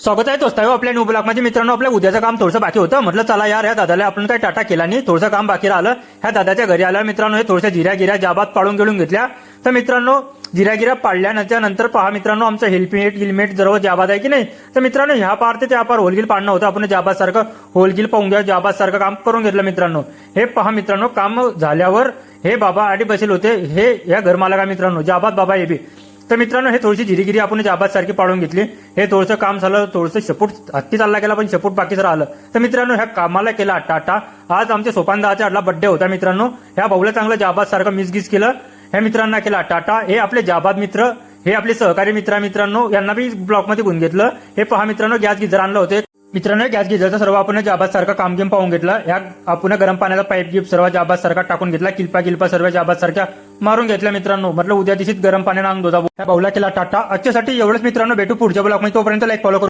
स्वागत आहे दोस्त. आपल्या न्यू ब्लॉकमध्ये मित्रांनो आपल्या उद्याचं काम थोडंसं बाकी होतं. म्हटलं चला यार ह्या दादाला आपण काही टाटा केला नाही? थोडंसं काम बाकी राहिलं. ह्या दादाच्या घरी आल्या मित्रांनो हे थोडशा जिऱ्या गिऱ्या जाबात पाडून घेऊन घेतल्या. तर मित्रांनो जिऱ्या गिऱ्या पाडल्यानंतर नंतर पहा मित्रांनो आमचं हेल्मेट गिलमेट सर्व जाबाद आहे की नाही? तर मित्रांनो ह्या पार ते त्या पार होलगिल पाडणं होतं. आपण जाबात सारखं होलगिल पाहून घ्या जाबात सारखं काम करून घेतलं मित्रांनो. हे पहा मित्रांनो काम झाल्यावर हे बाबा आडी बसेल होते. हे या घरमालका मित्रांनो. जाबात बाबा हे बी. तर मित्रांनो हे थोडीशी जिरीगिरी आपण जाबाद सारखी पाडून घेतली. हे थोडंसं काम झालं थोडंसं शपूट हत्ती चालला गेला पण शपूट बाकीच राहिलं. तर मित्रांनो ह्या कामाला केला टाटा. आज आमच्या सोपानदाचा आडला बड्डे होता मित्रांनो. ह्या भाऊला चांगलं जाबाद सारखं मिसगिस केलं ह्या मित्रांना केला टाटा. हे आपले जाबाद मित्र हे आपले सहकारी मित्र मित्रांनो यांना बी ब्लॉकमध्ये गुण घेतलं. हे पहा मित्रांनो गॅस गिझर आणलं होते. मित्रांनो गॅस गिझरचं सर्व आपण जाबात सारखा कामगेम पाहून घेतला या आपण गरम पाण्याचा पाईप गिप सर्व जाबात सारखा टाकून घेतला किल्पा किल्पा सर्व जाबात सारख्या मारून घेतल्या मित्रांनो. म्हटलं उद्या दिवशीच गरम पाण्यानं आणून दोजा या केला टाटा. आजच्यासाठी एवढंच मित्रांनो भेटू पुढच्या ब्लॉकमध्ये तोपर्यंत लाईक फॉलो करू.